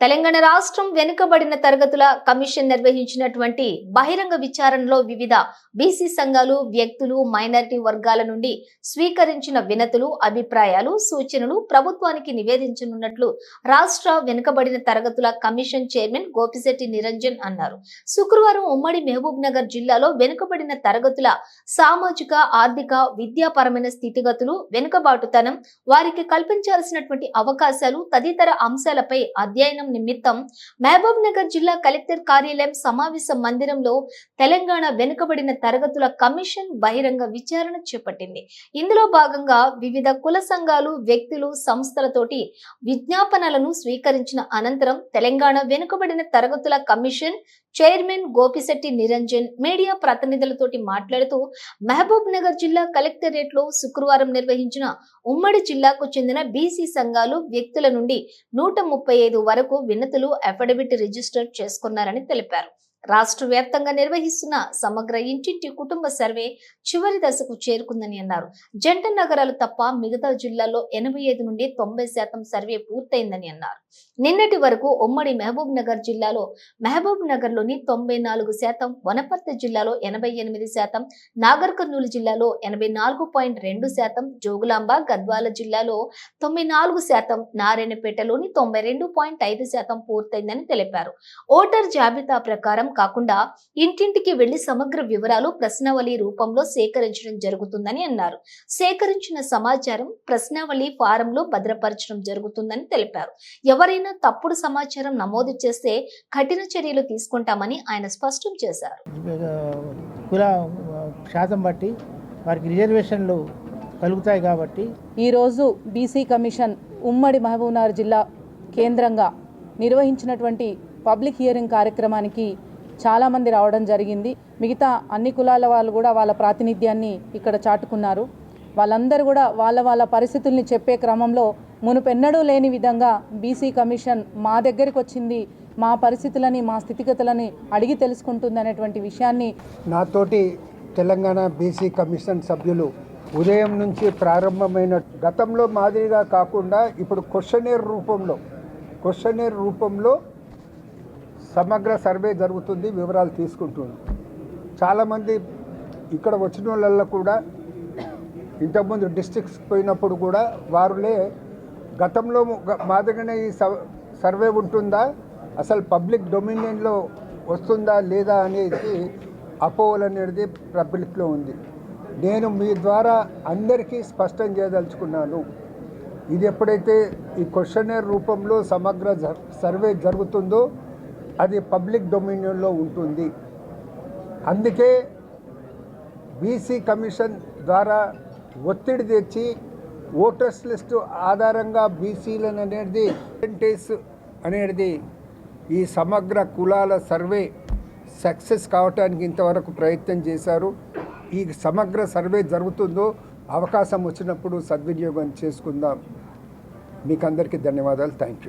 తెలంగాణ రాష్ట్రం వెనుకబడిన తరగతుల కమిషన్ నిర్వహించినటువంటి బహిరంగ విచారణలో వివిధ బీసీ సంఘాలు వ్యక్తులు మైనారిటీ వర్గాల నుండి స్వీకరించిన వినతులు అభిప్రాయాలు సూచనలు ప్రభుత్వానికి నివేదించనున్నట్లు రాష్ట్ర వెనుకబడిన తరగతుల కమిషన్ చైర్మన్ గోపిశెట్టి నిరంజన్ అన్నారు. శుక్రవారం ఉమ్మడి మహబూబ్ నగర్ జిల్లాలో వెనుకబడిన తరగతుల సామాజిక ఆర్థిక విద్యాపరమైన స్థితిగతులు వెనుకబాటుతనం వారికి కల్పించాల్సినటువంటి అవకాశాలు తదితర అంశాలపై అధ్యయనం నిమిత్తం మహబూబ్ నగర్ జిల్లా కలెక్టర్ కార్యాలయం సమావేశ మందిరంలో తెలంగాణ వెనుకబడిన తరగతుల కమిషన్ బహిరంగ విచారణ చేపట్టింది. ఇందులో భాగంగా వివిధ కుల సంఘాలు వ్యక్తులు సంస్థలతోటి విజ్ఞాపనలను స్వీకరించిన అనంతరం తెలంగాణ వెనుకబడిన తరగతుల commission chairman Gopishetty Niranjan media ప్రతినిధులతోటి మాట్లాడుతూ మహబూబ్ నగర్ జిల్లా కలెక్టరేట్లో శుక్రవారం నిర్వహించిన ఉమ్మడి జిల్లాకు చెందిన బీసీ సంఘాలు వ్యక్తుల నుండి నూట ముప్పై ఐదు వరకు వినతులు అఫిడవిట్ రిజిస్టర్ చేసుకున్నారని తెలిపారు. రాష్ట్ర వ్యాప్తంగా నిర్వహిస్తున్న సమగ్ర ఇంటింటి కుటుంబ సర్వే చివరి దశకు చేరుకుందని అన్నారు. జంట నగరాలు తప్ప మిగతా జిల్లాల్లో ఎనభై ఐదు నుండి తొంభై శాతం సర్వే పూర్తయిందని అన్నారు. నిన్నటి వరకు ఉమ్మడి మహబూబ్ నగర్ జిల్లాలో మహబూబ్ నగర్లోని తొంభై నాలుగు శాతం వనపర్తి జిల్లాలో ఎనభై ఎనిమిది శాతం నాగర్ కర్నూలు జిల్లాలో ఎనభై నాలుగు పాయింట్ రెండు శాతం జోగులాంబ గద్వాల జిల్లాలో తొంభై నాలుగు శాతం నారాయణపేటలోని తొంభై రెండు పాయింట్ ఐదు శాతం పూర్తయిందని తెలిపారు. ఓటర్ జాబితా ప్రకారం కాకుండా ఇంటింటికి వెళ్ళి సమగ్ర వివరాలు ప్రశ్నావళి రూపంలో సేకరించడం జరుగుతుందని అన్నారు. సేకరించిన సమాచారం ప్రశ్నావళి ఫారంలో భద్రపరచడం జరుగుతుందని తెలిపారు. ఎవరైనా తప్పుడు సమాచారం నమోదు చేస్తే కఠిన చర్యలు తీసుకుంటామని ఆయన స్పష్టం చేశారు. కుల శాతం బట్టి వారికి రిజర్వేషన్లు కలుగుతాయి కాబట్టి ఈరోజు బీసీ కమిషన్ ఉమ్మడి మహబూబ్నగర్ జిల్లా కేంద్రంగా నిర్వహించినటువంటి పబ్లిక్ హియరింగ్ కార్యక్రమానికి చాలామంది రావడం జరిగింది. మిగతా అన్ని కులాల వాళ్ళు కూడా వాళ్ళ ప్రాతినిధ్యాన్ని ఇక్కడ చాటుకున్నారు. వాళ్ళందరూ కూడా వాళ్ళ వాళ్ళ పరిస్థితుల్ని చెప్పే క్రమంలో మునుపెన్నడూ లేని విధంగా బీసీ కమిషన్ మా దగ్గరికి వచ్చింది. మా పరిస్థితులని మా స్థితిగతులని అడిగి తెలుసుకుంటుంది అనేటువంటి విషయాన్ని నాతోటి తెలంగాణ బీసీ కమిషన్ సభ్యులు ఉదయం నుంచి ప్రారంభమైన గతంలో మాదిరిగా కాకుండా ఇప్పుడు క్వశ్చనేర్ రూపంలో క్వశ్చనేర్ రూపంలో సమగ్ర సర్వే జరుగుతుంది వివరాలు తీసుకుంటుంది. చాలామంది ఇక్కడ వచ్చిన వాళ్ళల్లో కూడా ఇంతకుముందు డిస్ట్రిక్ట్స్ పోయినప్పుడు కూడా వారులే గతంలో గ- మాదిరిగానే ఈ సర్వే ఉంటుందా? అసలు పబ్లిక్ డొమినియన్లో వస్తుందా లేదా అనేది అపోహలు అనేది పబ్లిక్లో ఉంది. నేను మీ ద్వారా అందరికీ స్పష్టం చేయదలుచుకున్నాను. ఇది ఎప్పుడైతే ఈ క్వశ్చనర్ రూపంలో సమగ్ర జ- సర్వే జరుగుతుందో అది పబ్లిక్ డొమినియన్లో ఉంటుంది. అందుకే బీసీ కమిషన్ ద్వారా ఒత్తిడి తెచ్చి ఓటర్స్ లిస్టు ఆధారంగా బీసీలను అనేది పర్సెంటేజ్ అనేది ఈ సమగ్ర కులాల సర్వే సక్సెస్ కావటానికి ఇంతవరకు ప్రయత్నం చేశారు. ఈ సమగ్ర సర్వే జరుగుతుందో అవకాశం వచ్చినప్పుడు సద్వినియోగం చేసుకుందాం. మీకు అందరికీ ధన్యవాదాలు. Thank you.